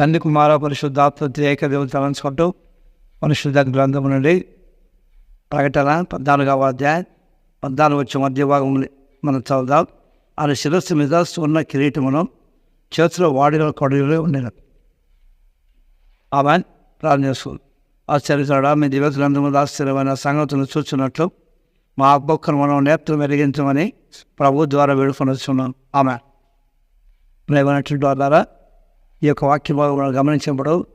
తండ్రి కుమార పరిశుద్ధాత్మ ఏకదేవ తలంచుకుంటూ పరిశుద్ధ గ్రంథం నుండి ప్రకటన పద్నాలుగవ అధ్యాయం పద్నాలుగు వచ్చే మధ్య భాగం మనం చదువుదాం. ఆయన శిరస్సు మీద ఉన్న కిరీటమును చేతిలో వాడిన కొడుగులు ఉండేది ఆమె ప్రార్థన చేసుకుంది. ఆశ్చర్యతాడా మీ దివ్య గ్రంథములు ఆశ్చర్యమైన సంగతులను చూస్తున్నట్లు మా అబ్బొక్కను మనం నేత్రం మెరిగించమని ప్రభు ద్వారా వేడుకొని వస్తున్నాం ఆమె ప్రేమైనటువంటి ద్వారా ఈ యొక్క వాక్యం మనం గమనించినప్పుడు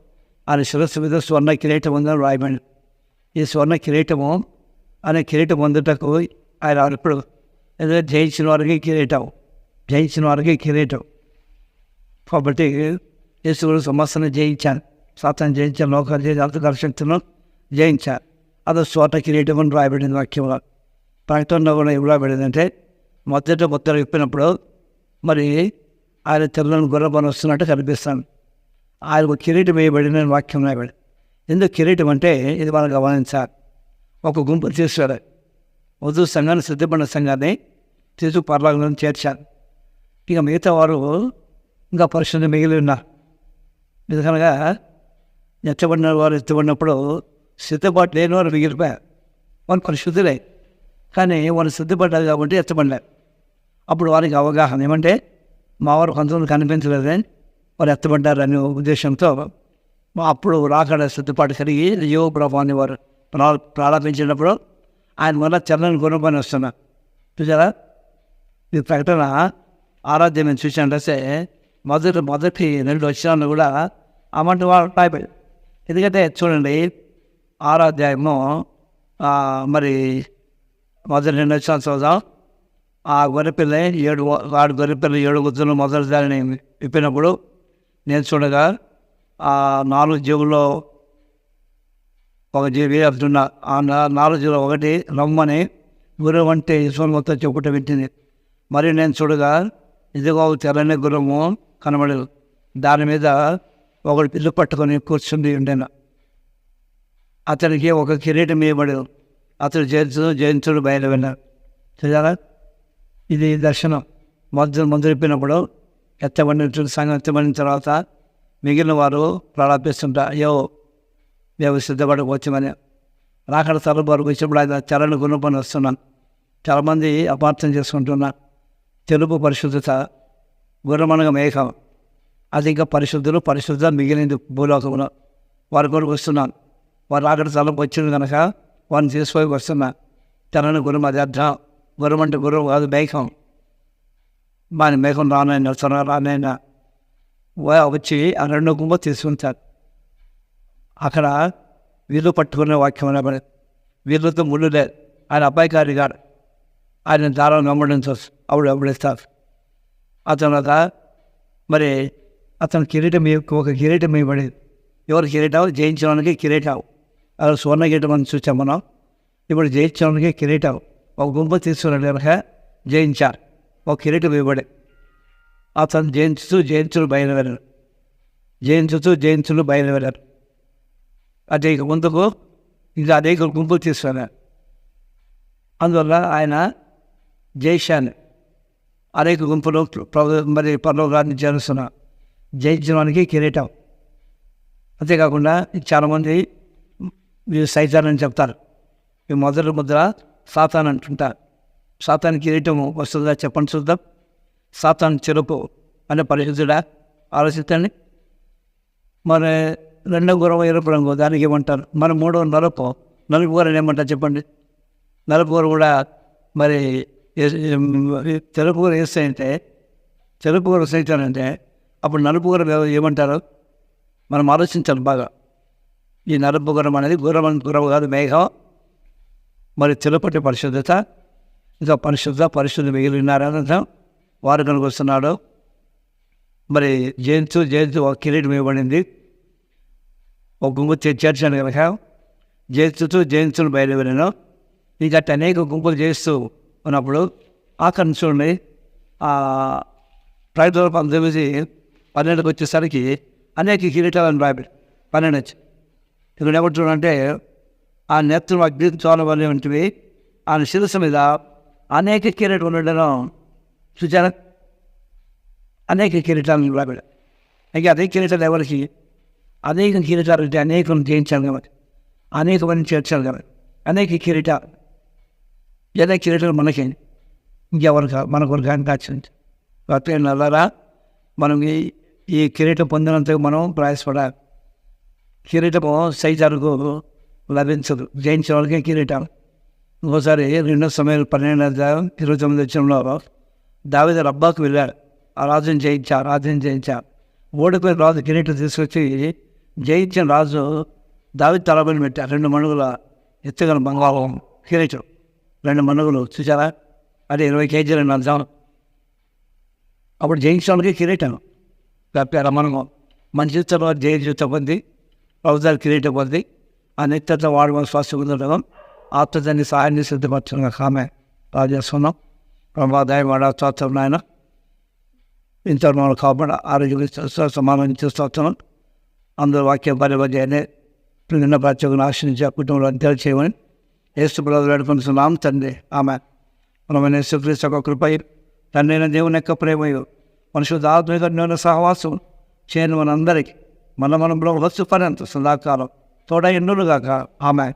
ఆయన శిరస్సు మీద స్వర్ణ కిరీటం ఉందని రాయబడి ఈ స్వర్ణ కిరీటము అనే కిరీటం పొందుటకు ఆయన ఇప్పుడు ఏదో జయించిన వారికి కిరీటం జయించిన వారికి కిరీటం. కాబట్టి యేసుడు సమస్యను జయించాను సాతాన్ని జయించాను లోకాలు చేసి అంతకర జయించాను అది స్వర్ణ కిరీటం అని రాయబడింది వాక్యంలో. ప్రకటనలో కూడా ఏం రాయబడిందంటే మొదట ముద్ర విప్పినప్పుడు మరి ఆయన తెల్లని గుర్రబని వస్తున్నట్టు కనిపిస్తాను. ఆయనకు కిరీటం వేయబడిన వాక్యం రాయబడి ఎందుకు కిరీటం అంటే ఇది మనం గమనించాలి. ఒక గుంపు తీసుకురా వధు సంఘాన్ని సిద్ధపడిన సంఘాన్ని తీసుకు పర్లాగంలో చేర్చారు ఇక మిగతా వారు ఇంకా పరిశుద్ధి మిగిలి ఉన్నారు. ఎందుకనగా ఎత్తబడిన వారు ఎత్తబడినప్పుడు సిద్ధపాటు లేని వారు మిగిలిపోయారు. వారు పరిశుద్ధులే. కానీ వారు సిద్ధపడ్డారు కాబట్టి ఎత్తబడలేరు అప్పుడు వారికి అవగాహన ఏమంటే మా వారు కొంతమంది కనిపించలేదని వారు ఎత్తబడ్డారనే ఉద్దేశంతో అప్పుడు రాకడ సిద్ధపాటు కలిగి యువ ప్రభావాన్ని వారు ప్రా ప్రారంభించినప్పుడు ఆయన వల్ల చల్లని గుణపని వస్తున్నా. చూసారా ఈ ప్రకటన ఆరాధ్యం మేము చూసానంటే మొదటి మొదటి రెండు వచ్చినాలు కూడా అమంటి వాళ్ళు రాయిపోయి ఎందుకంటే చూడండి ఆరాధ్యాయము మరి మొదటి రెండు వచ్చిన చూద్దాం ఆ గొర్రెపిల్ల ఏడు వాడు గొర్రెపిల్ల ఏడు గుర్తులు మొదటి దానిని విప్పినప్పుడు నేను చూడగా ఆ నాలుగు జీవుల్లో ఒక జీవి అర్థున్న ఆ నాలుగు జీవులు ఒకటి రమ్మని గురు అంటే ఈశ్వరం మొత్తం చెప్పుట వింటింది మరి నేను చూడగా ఇదిగో తెల్లని గురము కనబడదు దాని మీద ఒకడు పిల్లు పట్టుకొని కూర్చుంది ఉండేను. అతనికి ఒక కిరీటం ఇవ్వబడదు అతడు జయించు జయించుడు బయలువెళ్ళారు చూసారా ఇది దర్శనం. మొదలు మొదలుపినప్పుడు ఎత్తబడిన సంఘం ఎత్తబడిన తర్వాత మిగిలిన వారు ప్రారంభిస్తుంటారు అయ్యో మేము సిద్ధపడవచ్చామని రాకడ తరపు వరకు వచ్చినప్పుడు ఆయన చరణ గుణపని వస్తున్నాను. చాలామంది అపార్థం చేసుకుంటున్నారు. తెలుపు పరిశుద్ధత గుర్రమనగా మేఘం. అది ఇంకా పరిశుద్ధులు పరిశుద్ధ మిగిలింది భూలోకంలో. వారి కొరకు వస్తున్నాను. వారు రాకడ తలపు వచ్చింది కనుక వారిని తీసుకొని వస్తున్నా తెరని గుణం అది అర్థం. గురం అంటే గురం కాదు మేఘం. వాని మేఘం రానైనా త్వర రానైనా వచ్చి ఆ రెండో గుంప తీసుకుంటారు అక్కడ వీళ్ళు పట్టుకునే వాక్యం అనబడి వీళ్ళతో ముళ్ళు లేదు ఆయన అబ్బాయికారి గారు ఆయన దారం వెంబడించవచ్చు అప్పుడు వెంబడిస్తారు ఆ తర్వాత మరి అతను కిరీటం ఒక కిరీటం ఇవ్వబడేది ఎవరు కిరీటం జయించడానికి కిరీటావు. అది సువర్ణ కిరీటం అని చూసాం మనం. ఇప్పుడు జయించడానికి కిరీటావు. ఒక గుంపు తీసుకున్న కనుక జయించారు. ఒక కిరీటం ఇవ్వబడే అతను జయించుతూ జయించులు బయలువెళ్ళారు జయించుతూ జయించులు బయలువెళ్ళారు అదే ముందుకు ఇంకా అనేక గుంపులు తీసుకున్నారు. అందువల్ల ఆయన జైషాన్ని అనేక గుంపులు మరి పర్లోకాన్ని చేరుస్తున్నారు జయించడానికి కిరీటం. అంతేకాకుండా చాలామంది సైతాన్ అని చెప్తారు. ఈ మొదటి ముద్ర సాతాన్ అంటుంటారు. సాతాన్ కిరీటం వస్తుందా చెప్పండి చూద్దాం. సాతాన్ చెరుపు అనే పరిశుద్ధుడా ఆలోచిస్తండి మరి రెండవ గురం ఎరుపు రంగు దానికి ఏమంటారు? మన మూడవ నలుపు నలుపు కూర ఏమంటారు చెప్పండి. నలుపు కూర కూడా మరి తెలుపు గురం వేస్తే అంటే తెలుపు కూర వేస్తానంటే అప్పుడు నలుపు గురం ఏమంటారు? మనం ఆలోచించాలి బాగా. ఈ నలుపు గురం అనేది గురం గురం కాదు మేఘం. మరి తెలుపటి పరిశుద్ధత. ఇంకా పరిశుద్ధ పరిశుద్ధ మిగిలి వారు కనుకొస్తున్నాడు మరి జయంతు జయంతు ఒక కిరీటం ఇవ్వబడింది. ఒక గుంపు చేర్చాను కనుక. జయంతుతో జయంతులు బయలువెళ్ళాను ఇంకా అనేక గుంపులు చేస్తూ ఉన్నప్పుడు ఆ చూడండి. ప్రకటన పంతొమ్మిది పన్నెండుకి వచ్చేసరికి అనేక కిరీటాలను బాబు పన్నెండు వచ్చి. ఇక్కడ ఏమంటున్నాడంటే ఆ నేత్రం అగ్ని చోళ వంటివి ఆయన శిరస్సు మీద అనేక కిరీటం ఉండడం చూచారా అనేక కిరీటాలను రాబడి ఇంకా అదే కిరీటాలు ఎవరికి? అనేక కిరీటాలు అంటే అనేకం జయించాలి కాబట్టి. అనేక చేర్చాలి కాబట్టి. అనేక కిరీటాలు. ఏదైనా కిరీటాలు మనకి ఇంకెవరు కా మన కొరకు ఆయన కాచింది కాబట్టి నల్లరా మనం ఈ ఈ కిరీటం పొందినంతకు మనం ప్రయాసపడాలి. కిరీటము సైజారుకు లభించదు. జయించిన వాళ్ళకే కిరీటం. ఇంకోసారి రెండో సమయంలో పన్నెండు అధ్యాయం ఇరవై తొమ్మిది వచ్చంలో దావిద రబ్బాకు వెళ్ళాడు. ఆ రాజుని జయించా రాజుని జయించా. ఓడిపోయిన రాజు కిరీటం తీసుకొచ్చి జయించిన రాజు దావి తలబడి పెట్టారు రెండు మణుగుల ఎత్తుగల బంగాళం కిరీటం. రెండు మణుగులు చూసారా అది ఇరవై కేజీలు అర్థం అప్పుడు జయించడానికి కిరీటం. చెప్పారు మనము మన జీవితంలో జయ జీవితం పొంది ప్రభుత్వాలు కిరీటం పొంది ఆ నిత్యత వాడు మన ఉండడం ఆత్మజన్ని సహాయాన్ని సిద్ధపరచడం ఆమె రాజేస్తున్నాం చేస్తున్నాం ప్రమాదాయం వాడ నాయన. ఇంత మనం కాబట్టి ఆరోగ్య సమానం చేస్తున్నాం అందరూ వాక్యం పరివజనే నిన్న ప్రత్యేకంగా ఆశ్రయించి ఆ కుటుంబంలో అంత్యాలు చేయమని ఏసు బ్రదర్ వేడుకుంటున్నాం తండ్రి. ఆమె. మనమైన యేసుక్రీస్తు యొక్క కృపై తండ్రి దేవుని యొక్క ప్రేమయు. మనుషులు ఆత్మీయ సహవాసం చేయని మనందరికీ. మన మనం వస్తు పర్యంత సదాకాలం. తోడ ఎన్నులుగాక ఆమె